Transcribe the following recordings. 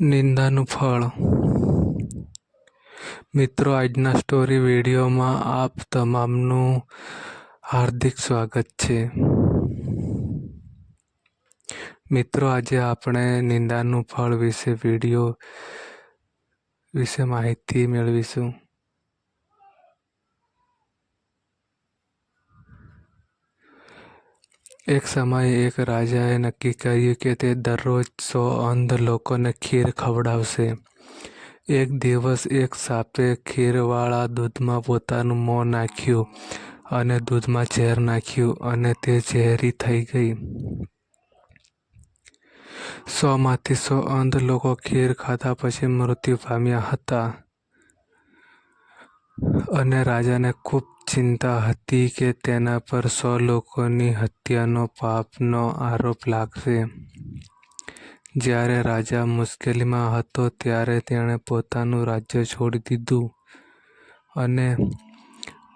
નિંદાનું ફળ. મિત્રો, આજના સ્ટોરી વિડીયોમાં આપ તમામનું હાર્દિક સ્વાગત છે. મિત્રો, આજે આપણે નિંદાનું ફળ વિશે વીડિયો વિશે માહિતી મેળવીશું. એક સમયે એક રાજાએ નક્કી કર્યું કે તે દરરોજ સો અંધ લોકોને ખીર ખવડાવશે એક દિવસ એક સાપે ખીરવાળા દૂધમાં પોતાનું મોં નાખ્યું અને દૂધમાં ઝેર નાખ્યું અને તે ઝેરી થઈ ગઈ સોમાંથી સો અંધ લોકો ખીર ખાધા પછી મૃત્યુ પામ્યા હતા અને રાજાને ખૂબ ચિંતા હતી કે તેના પર સો લોકોની હત્યાનો પાપનો આરોપ લાગશે. જ્યારે રાજા મુશ્કેલીમાં હતો ત્યારે તેણે પોતાનું રાજ્ય છોડી દીધું અને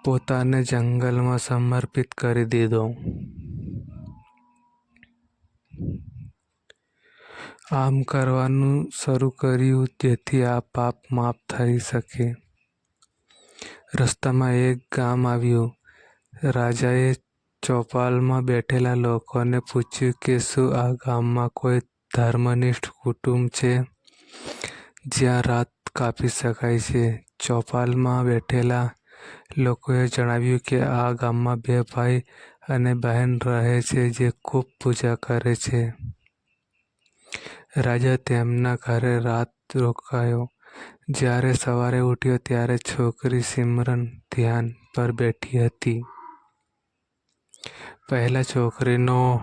પોતાને જંગલમાં સમર્પિત કરી દીધો. આમ કરવાનું શરૂ કર્યું જેથી આ પાપ માફ થઈ શકે. રસ્તામાં એક ગામ આવ્યું. રાજાએ ચોપાલમાં બેઠેલા લોકોને પૂછ્યું કે, શું આ ગામમાં કોઈ ધર્મનિષ્ઠ કુટુંબ છે? જ્યાં રાત કાપી શકાય છે? ચોપાલમાં બેઠેલા લોકોએ જણાવ્યું કે, આ ગામમાં બે ભાઈ અને બહેન રહે છે જે ખૂબ પૂજા કરે છે. રાજા તેમના ઘરે રાત રોકાયો. જ્યારે સવારે ઉઠ્યો ત્યારે છોકરી સિમરન ધ્યાન પર બેઠી હતી. પહેલાં છોકરીનો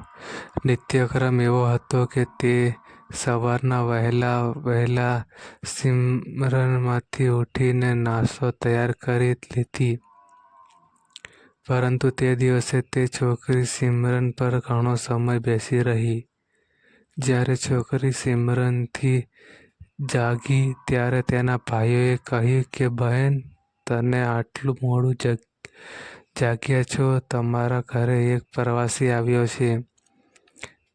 નિત્યક્રમ એવો હતો કે તે સવારના વહેલા વહેલા સિમરનમાંથી ઉઠીને નાસ્તો તૈયાર કરી લીધી. પરંતુ તે દિવસે તે છોકરી સિમરન પર ઘણો સમય બેસી રહી. જ્યારે છોકરી સિમરનથી જાગી ત્યારે તેના ભાઈઓએ કહ્યું કે, બહેન, તને આટલું મોડું જગ, જાગ્યા છો? તમારા ઘરે એક પ્રવાસી આવ્યો છે.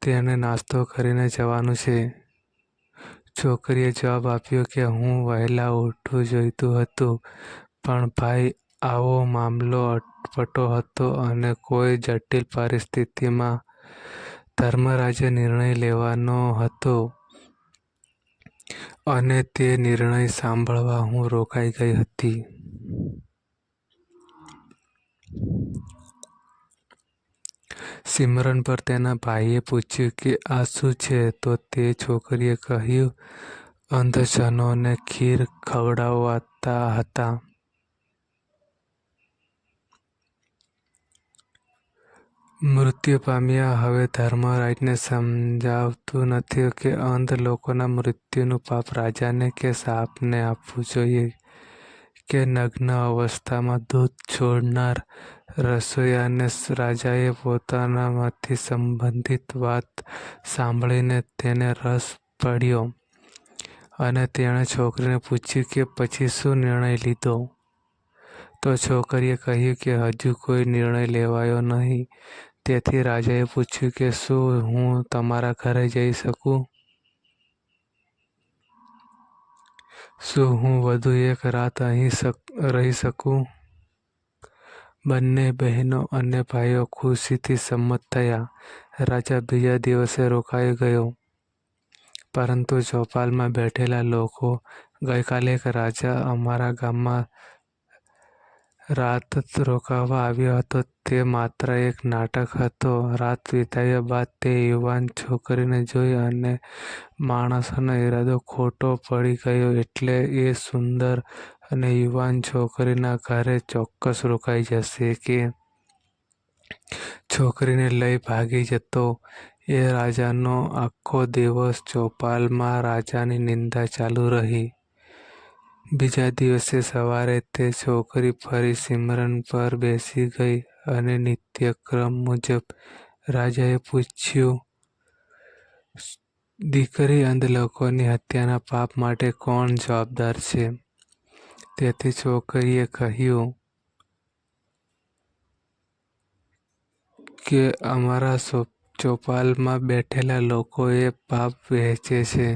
તેને નાસ્તો કરીને જવાનું છે. છોકરીએ જવાબ આપ્યો કે, હું વહેલા ઉઠવું જોઈતું હતું, પણ ભાઈ, આવો મામલો અટપટો હતો અને કોઈ જટિલ પરિસ્થિતિમાં ધર્મરાજે નિર્ણય લેવાનો હતો. અને તે નિર્ણય સાંભળવા હું રોકાઈ ગઈ હતી. સિમરન પર તેના ભાઈએ પૂછ્યું કે, આ શું છે? તો તે છોકરીએ કહ્યું, અંધજનોને ખીર ખવડાવતા હતા. મૃત્યુ પામ્યા. હવે ધર્મરાજને સમજાવતું નથી કે અંધ લોકોના મૃત્યુનું પાપ રાજાને કે સાપને આપવું જોઈએ કે નગ્ન અવસ્થામાં દૂધ છોડનાર રસોઈયાને રાજાએ પોતાનામાંથી સંબંધિત વાત સાંભળીને તેને રસ પડ્યો અને તેણે છોકરીને પૂછ્યું કે પછી શું નિર્ણય લીધો? તો છોકરીએ કહ્યું કે હજુ કોઈ નિર્ણય લેવાયો નહીં. તેથી રાજાએ પૂછ્યું કે, શું હું તમારા ઘરે જઈ શકું? શું હું વધુ એક રાત અહીં રહી શકું? બંને બહેનો અને ભાઈઓ ખુશીથી સંમત થયા. રાજા બીજા દિવસે રોકાઈ ગયો. પરંતુ ચોપાલમાં બેઠેલા લોકો ગઈકાલે એક રાજા અમારા ગામમાં રાત જ રોકાવા આવ્યો હતો. તે માત્ર એક નાટક હતો. રાત વિતાવ્યા બાદ તે યુવાન છોકરીને જોઈ અને માણસનો ઈરાદો ખોટો પડી ગયો એટલે એ સુંદર અને યુવાન છોકરીના ઘરે ચોક્કસ રોકાઈ જશે કે છોકરીને લઈ ભાગી જતો. એ રાજાનો આખો દિવસ ચોપાલમાં રાજાની નિંદા ચાલુ રહી. બીજા દિવસે સવારે તે છોકરી ફરી સિમરન પર બેસી ગઈ અને નિત્યક્રમ મુજબ રાજાએ પૂછ્યું, દીકરી અંધ લોકોની હત્યાના પાપ માટે કોણ જવાબદાર છે? તેથી છોકરીએ કહ્યું, કે અમારા ચોપાલમાં બેઠેલા લોકોએ પાપ વહેંચે છે.